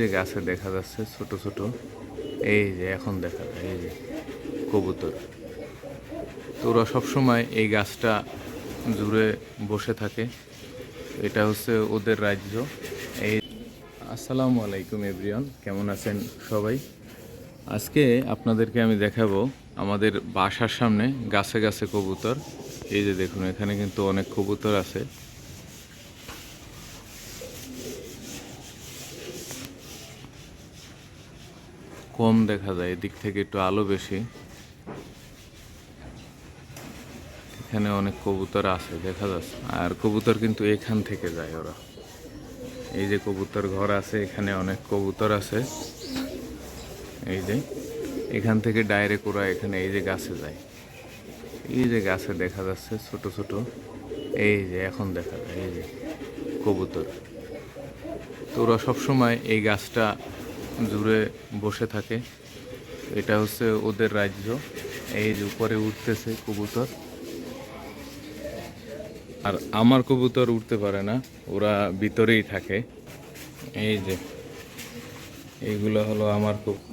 যে গাছে দেখা যাচ্ছে ছোট ছোট, এই যে এখন দেখা যায়, এই যে কবুতর। তো ওরা সবসময় এই গাছটা জুড়ে বসে থাকে। এটা হচ্ছে ওদের রাজ্য। এই আসসালামু আলাইকুম এভরিওয়ান, কেমন আছেন সবাই? আজকে আপনাদেরকে আমি দেখাবো আমাদের বাসার সামনে গাছে গাছে কবুতর। এই যে দেখুন, এখানে কিন্তু অনেক কবুতর আছে। কম দেখা যায়, এদিক থেকে একটু আলো বেশি। এখানে অনেক কবুতর আছে, দেখা যাচ্ছে। আর কবুতর কিন্তু এখান থেকে যায় ওরা। এই যে কবুতর ঘর আছে, এখানে অনেক কবুতর আছে। এই যে, এখান থেকে ডাইরেক্ট ওরা এখানে এই যে গাছে যায়। এই যে গাছে দেখা যাচ্ছে ছোট ছোট। এই যে, এখন দেখা যায়, এই যে কবুতর। তো ওরা সবসময় এই গাছটা জুড়ে বসে থাকে। এটা হচ্ছে ওদের রাজ্য। এই যে উপরে উঠতেছে কবুতর। আর আমার কবুতর উঠতে পারে না, ওরা ভিতরেই থাকে। এই যে, এইগুলো হলো আমার কবুতর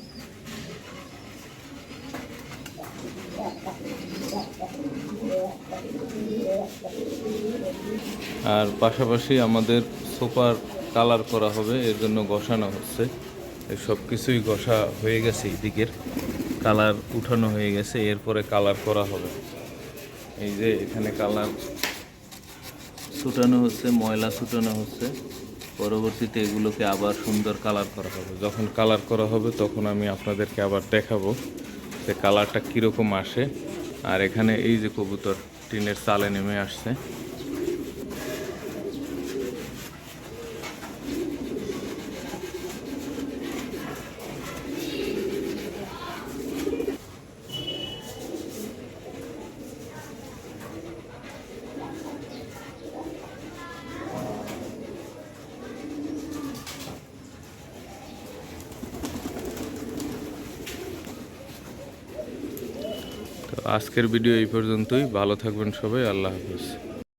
আর পাশাপাশি আমাদের সোফার কালার করা হবে, এর জন্য ঘষানো হচ্ছে। সব কিছুই ঘষা হয়ে গেছে এদিকের কালার উঠানো হয়ে গেছে, এরপরে কালার করা হবে। এই যে এখানে কালার ছুটানো হচ্ছে, ময়লা ছুটানো হচ্ছে। পরবর্তীতে এগুলোকে আবার সুন্দর কালার করা হবে। যখন কালার করা হবে, তখন আমি আপনাদেরকে আবার দেখাবো যে কালারটা কীরকম আসে। আর এখানে এই যে কবুতর, টিনের চালে নেমে আসছে। তো আজকের ভিডিও এই পর্যন্তই। ভালো থাকবেন সবাই। আল্লাহ হাফিজ।